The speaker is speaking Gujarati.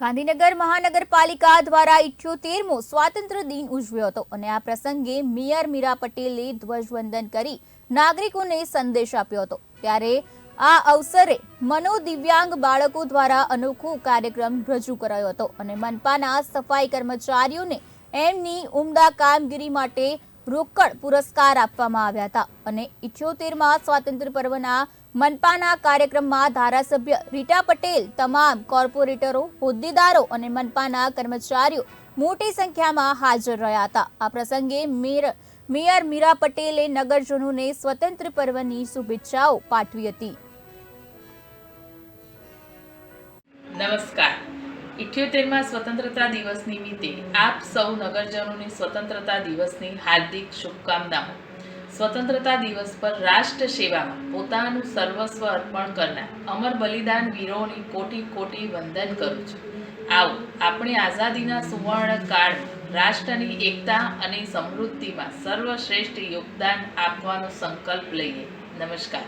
ગાંધીનગર મહાનગરપાલિકા દ્વારા ઇઠ્યોતેરમો સ્વાતંત્ર્ય દિન ઉજવ્યો હતો અને આ પ્રસંગે મેયર મીરા પટેલે ધ્વજવંદન કરી નાગરિકોને સંદેશ આપ્યો હતો. ત્યારે આ અવસરે મનોદિવ્યાંગ બાળકો દ્વારા અનોખો કાર્યક્રમ રજૂ કરાયો હતો અને મનપાના સફાઈ કર્મચારીઓને એમની ઉમદા કામગીરી માટે રોકડ પુરસ્કાર આપવામાં આવ્યા હતા અને ઇઠ્યોતેરમાં સ્વાતંત્ર્ય પર્વના મનપાના કાર્યક્રમમાં ધારાસભ્ય રીટા પટેલ તમામ કોર્પોરેટરો, હોદ્દેદારો અને મનપાના કર્મચારીઓ મોટી સંખ્યામાં હાજર રહ્યા હતા. આ પ્રસંગે મેયર મેયર મીરા પટેલે નગરજનોને સ્વતંત્ર પર્વની શુભેચ્છાઓ પાઠવી હતી. નમસ્કાર. ઇઠ્યોતેરમાં સ્વતંત્રતા દિવસ નિમિત્તે આપ સૌ નગરજનોને સ્વતંત્રતા દિવસની હાર્દિક શુભકામનાઓ. સ્વતંત્રતા દિવસ પર રાષ્ટ્ર સેવામાં પોતાનું સર્વસ્વ અર્પણ કરનાર અમર બલિદાન વીરોની કોટી કોટી વંદન કરું છું. આવો, આપણે આઝાદીના સુવર્ણ કાળ, રાષ્ટ્રની એકતા અને સમૃદ્ધિમાં સર્વશ્રેષ્ઠ યોગદાન આપવાનો સંકલ્પ લઈએ. નમસ્કાર.